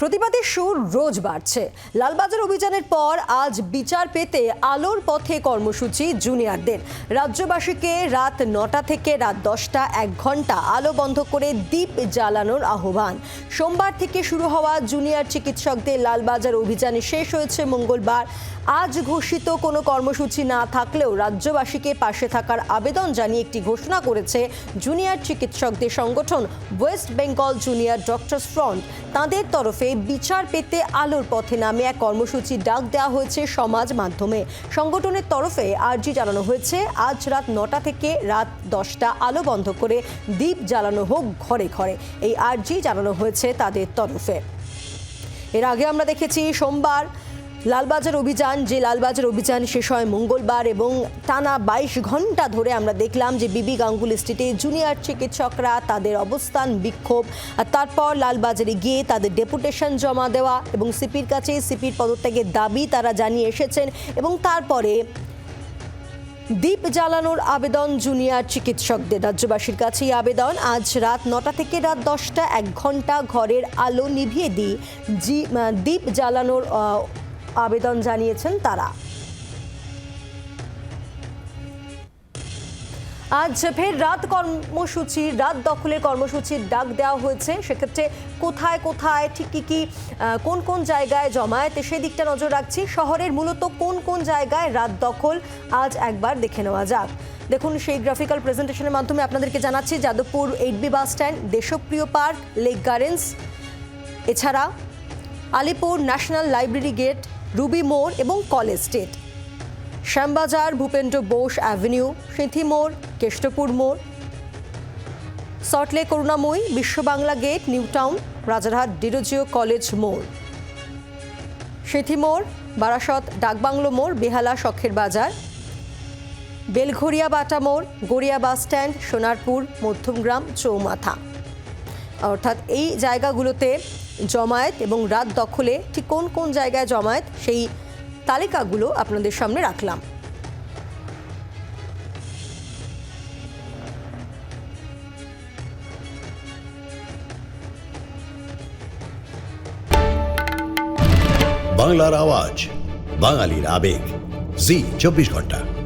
প্রতিবাদের সুর রোজ বাড়ছে। লালবাজার অভিযানের পর আজ বিচার পেতে আলোর পথে কর্মসূচি জুনিয়রদের। রাজ্যবাসীকে রাত নটা থেকে রাত দশটা এক ঘণ্টা আলো বন্ধ করে দ্বীপ জ্বালানোর আহ্বান। সোমবার থেকে শুরু হওয়া জুনিয়র চিকিৎসকদের লালবাজার অভিযান শেষ হয়েছে মঙ্গলবার। আজ ঘোষিত কোনো কর্মসূচি না থাকলেও রাজ্যবাসীকে পাশে থাকার আবেদন জানিয়ে একটি ঘোষণা করেছে জুনিয়র চিকিৎসকদের সংগঠন West Bengal junior doctors front. তাদের তরফে বিচার পেতে আলোর পথে নামে এক কর্মসূচি ডাক দেওয়া হয়েছে সমাজ মাধ্যমে। সংগঠনের তরফে আর্জি জানানো হয়েছে, আজ রাত নটা থেকে রাত দশটা আলো বন্ধ করে দ্বীপ জ্বালানো হোক ঘরে ঘরে। এই আর্জি জানানো হয়েছে তাদের তরফে। এর আগে আমরা দেখেছি সোমবার লালবাজার অভিযান, যে লালবাজার অভিযান শেষ হয় মঙ্গলবার এবং টানা বাইশ ঘণ্টা ধরে আমরা দেখলাম যে বিবি গাঙ্গুলি স্ট্রিটে জুনিয়র চিকিৎসকরা তাদের অবস্থান বিক্ষোভ। আর তারপর লালবাজারে গিয়ে তাদের ডেপুটেশন জমা দেওয়া এবং সিপির কাছে সিপির পদত্যাগের দাবি তারা জানিয়ে এসেছেন এবং তারপরে দ্বীপ জ্বালানোর আবেদন জুনিয়র চিকিৎসকদের। রাজ্যবাসীর কাছেই আবেদন। আজ রাত নটা থেকে রাত দশটা এক ঘণ্টা ঘরের আলো নিভিয়ে দিয়ে দ্বীপ জ্বালানোর আবেদন জানিয়েছেন তারা। আজ ফের রাত কর্মসূচি, রাত দখলের কর্মসূচির ডাক দেওয়া হয়েছে। সেক্ষেত্রে কোথায় কোথায়, ঠিক কী কী কোন কোন জায়গায় জমায়েত, সেদিকটা নজর রাখছি। শহরের মূলত কোন কোন জায়গায় রাত দখল, আজ একবার দেখে নেওয়া যাক। দেখুন, সেই গ্রাফিক্যাল প্রেজেন্টেশনের মাধ্যমে আপনাদেরকে জানাচ্ছি, Jadavpur eight B bus stand, Deshapriya park, lake gardens. এছাড়া Alipore national library gate Ruby মোড় এবং college street. Shyambazar, Bhupendra Bose avenue, Sinthi মোড়, কেষ্টপুর মোড়। Salt Lake, Karunamoyee Biswa Bangla gate, new town, Rajarhat, Derozio college মোড়। সিঁথি মোড়, বারাসত, ডাকবাংলো মোড়, বেহালা, শখের বাজার। বেলঘরিয়া বাটা মোড়, গড়িয়া বাস স্ট্যান্ড, সোনারপুর, মধ্যমগ্রাম, চৌমাথা। অর্থাৎ এই জায়গাগুলোতে জমায়েত এবং রাত দখলে ঠিক কোন কোন জায়গায় জমায়েত সেই তালিকাগুলো আপনাদের সামনে রাখলাম। বাংলার আওয়াজ, বাঙালির আবেগ। জি, চব্বিশ ঘণ্টা।